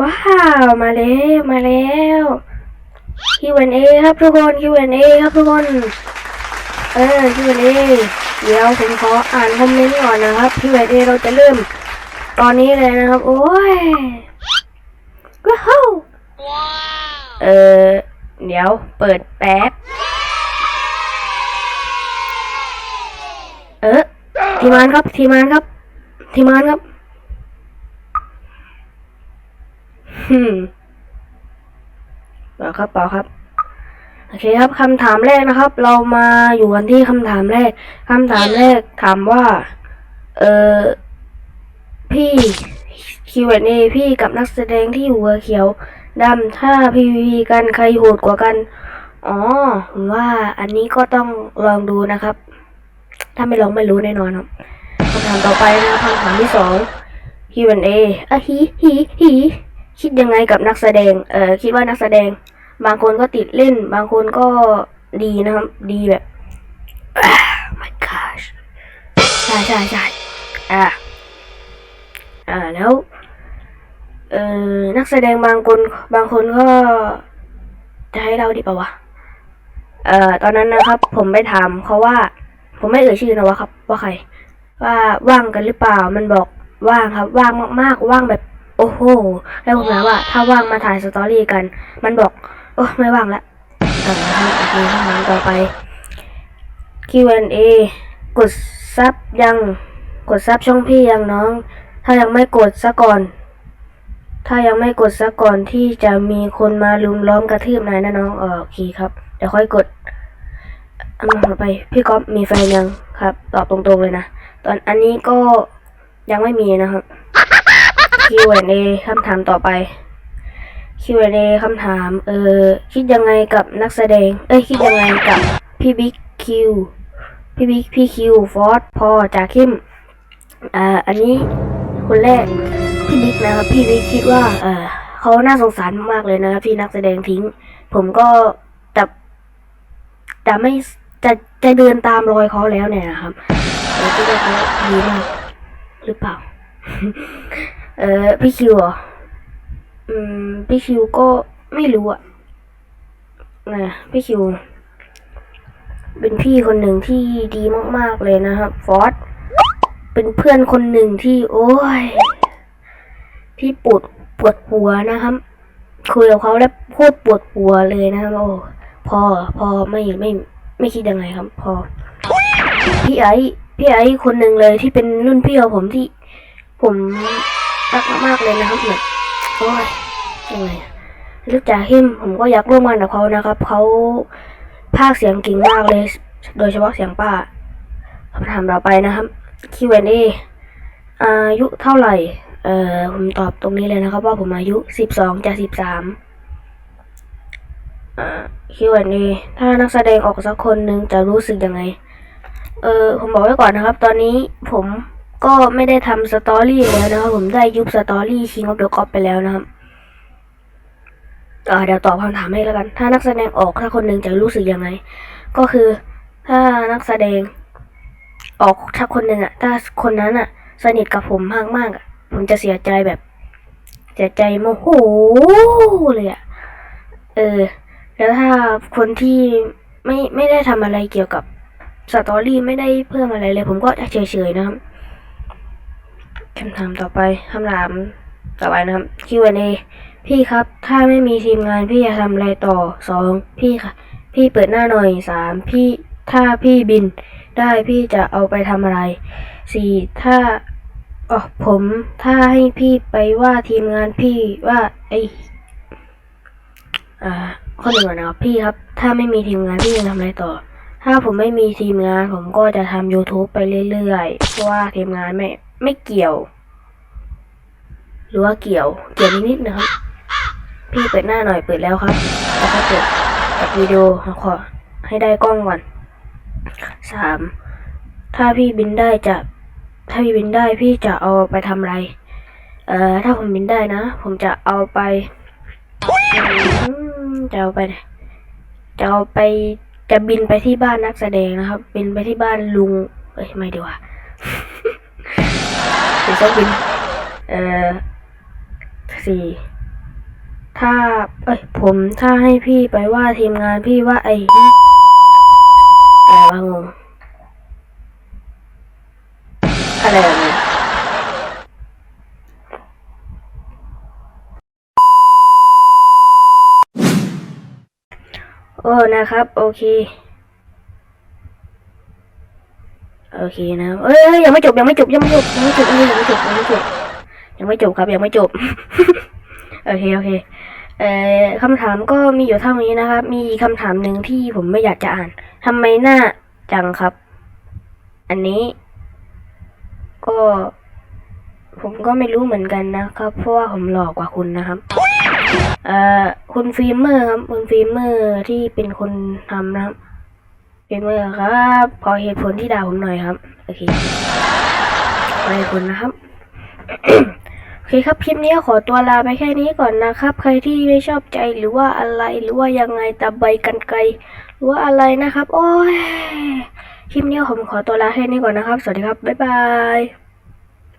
ว้าวมาแล้วมาแล้ว Q&A ครับทุกคน Q&A ครับทุกคน เออ Q&A เดี๋ยวผมขออ่านคอมเมนต์ก่อนนะครับ Q&A เราจะเริ่ม ตอนนี้เลยนะครับ โอ้ยว้าวเออ เดี๋ยวเปิดแป๊บ เออทีมานครับทีมานครับทีมานครับ ฮึม เปล่าครับเปล่าครับ โอเคครับคำถามแรกนะครับ เรามาอยู่กันที่คำถามแรกคำถามแรกถามว่า เออพี่ Q&A พี่กับนักแสดงที่หัวเขียวดำถ้า PVP กันใครโหดกว่ากัน อ๋อผมว่าอันนี้ก็ต้องลองดูนะครับ ถ้าไม่ลองไม่รู้แน่นอนครับคำถามต่อไปนะครับคำถามที่สอง Q&A อะฮีฮีฮี คิดยังไงกับนักแสดง เออคิดว่านักแสดง บางคนก็ติดเล่น บางคนก็ดีนะครับ ดีแบบ my gosh ใช่ใช่ใช่อ่าอ่าแล้ว เออนักแสดงบางคน บางคนก็จะให้เราดีเปล่าวะ เอ่อ ตอนนั้นนะครับ ผมไปถามเขาว่า ผมไม่เอ่ยชื่อนะว่าครับ ว่าใคร ว่าว่างกันหรือเปล่า มันบอกว่างครับ ว่างมากๆ ว่างแบบ อ้โห แล้วผมถามว่า ถ้าว่างมาถ่ายสตอรี่กัน มันบอก โอ้ไม่ว่างละเออครับโอเคคำถามต่อไป Q&A กดซับยังกดซับช่องพี่ยังน้อง ถ้ายังไม่กดซะก่อน ถ้ายังไม่กดซะก่อนที่จะมีคนมาลุมล้อมกระทืบนายนะน้องเออโอเคครับเดี๋ยวค่อยกดอันต่อไปพี่ก๊อฟมีแฟนยังครับ ตอบตรงๆเลยนะ ตอนอันนี้ก็ยังไม่มีนะครับ Q&A คำถามต่อไป Q&A คำถาม เออ คิดยังไงกับนักแสดง เอ้ย คิดยังไงกับพี่บิ๊กคิว พี่บิ๊กพี่คิว ฟอสพอจากคิม อ่า อันนี้คนแรก พี่บิ๊กนะครับ พี่บิ๊กคิดว่า เออเขาน่าสงสารมากเลยนะครับที่นักแสดงทิ้ง ผมก็จะจะไม่จะจะเดินตามรอยเขาแล้วเนี่ยนะครับเออคิดว่าเขาดีมากหรือเปล่า เออพี่คิวเหรออืมพี่คิวก็ไม่รู้อะนะพี่คิว เป็นพี่คนหนึ่งที่ดีมากๆเลยนะครับ ฟอสเป็นเพื่อนคนหนึ่งที่ โอ้ย ที่ปวดปวดหัวนะครับคุยกับเขาแล้วโคตรปวดหัวเลยนะครับโอ้พอพอไม่ไม่ไม่คิดยังไงครับ พอ พี่ไอ้พี่ไอ้คนหนึ่งเลยที่เป็นรุ่นพี่ของผมที่ผม รักมากๆเลยนะครับแบบโอ้ยยังไงรู้จักฮิมผมก็อยากร่วมงานกับเขานะครับเขาพากย์เสียงเก่งมากเลย โดยเฉพาะเสียงป้าคำถามต่อไปนะครับ Q&A อายุเท่าไหร่ เอ่อผมตอบตรงนี้เลยนะครับ ว่าผมอายุสิบสองจะสิบสามอ่า Q&A ถ้านักแสดงออกสักคนหนึ่งจะรู้สึกยังไง เออผมบอกไว้ก่อนนะครับ ตอนนี้ผม ก็ไม่ได้ทำสตอรี่แล้วนะครับผมได้ยุบสตอรี่ King of the God ไปแล้วนะครับเดี๋ยวตอบคำถามให้แล้วกัน ถ้านักแสดงออกถ้าคนหนึ่งจะรู้สึกยังไง ก็คือ ถ้านักแสดงออกถ้าคนหนึ่งอะถ้าคนนั้นอะสนิทกับผมมากมากอะผมจะเสียใจแบบเสียใจโมโหเลยอะเออ แล้วถ้าคนที่ไม่ไม่ได้ทำอะไรเกี่ยวกับสตอรี่ไม่ได้เพิ่มอะไรเลย ผมก็จะเฉยๆนะครับ คำถามต่อไปคำถามต่อไปนะครับ Q&A พี่ครับ ถ้าไม่มีทีมงานพี่จะทำอะไรต่อสองพี่ค่ะ พี่เปิดหน้าหน่อยสามพี่ถ้าพี่บินได้พี่จะเอาไปทำอะไรสี่ถ้าอ๋อผมถ้าให้พี่ไปว่าทีมงานพี่ว่าไออ่าข้อหนึ่งก่อนนะครับพี่ครับ ถ้าไม่มีทีมงานพี่จะทำอะไรต่อ ถ้าผมไม่มีทีมงานผมก็จะทำ YouTube ไปเรื่อยๆเพราะว่าทีมงานไม่ ไม่เกี่ยว หรือว่าเกี่ยว เกี่ยวนิดๆนะครับ พี่เปิดหน้าหน่อยเปิดแล้วครับแล้วก็เปิดตัดวิดีโอขอให้ได้กล้องก่อนสามถ้าพี่บินได้จะถ้าพี่บินได้พี่จะเอาไปทำอะไร เอ่อถ้าผมบินได้นะ ผมจะเอาไปอืมจะเอาไปไหนจะเอาไปจะบินไปที่บ้านนักแสดงนะครับ บินไปที่บ้านลุงเอ้ยไม่ดีว่า เดี๋ยวจะบิน เอ่อสี่ถ้า เอ้ย ผมถ้าให้พี่ไปว่าทีมงานพี่ว่าไอ้อะไรวะงง อะไรแบบนี้โอ้ นะครับ โอเค โอเคนะเอ้ยยังไม่จบยังไม่จบยังไม่จบยังไม่จบยยังไม่จบยังไม่จบยังไม่จบครับยังไม่จบโอเคโอเคเอ่อคำถามก็มีอยู่เท่านี้นะครับ มีคำถามหนึ่งที่ผมไม่อยากจะอ่านทำไมหน้าจังครับ อันนี้ ก็ ผมก็ไม่รู้เหมือนกันนะครับ เพราะว่าผมหลอกกว่าคุณนะครับเอ่อคุณฟิล์มเมอร์ครับคุณฟิล์มเมอร์ที่เป็นคนทำนะครับ ฟิล์มเมอครับ ขอเหตุผลที่ด่าผมหน่อยครับ โอเคขอเหตุผลนะครับ โอเคครับ คลิปนี้ขอตัวลาไปแค่นี้ก่อนนะครับ ใครที่ไม่ชอบใจหรือว่าอะไรหรือว่ายังไงตะใบกันไกลหรือว่าอะไรนะครับ โอ้ย คลิปนี้ผมขอตัวลาแค่นี้ก่อนนะครับ สวัสดีครับ บ๊ายบาย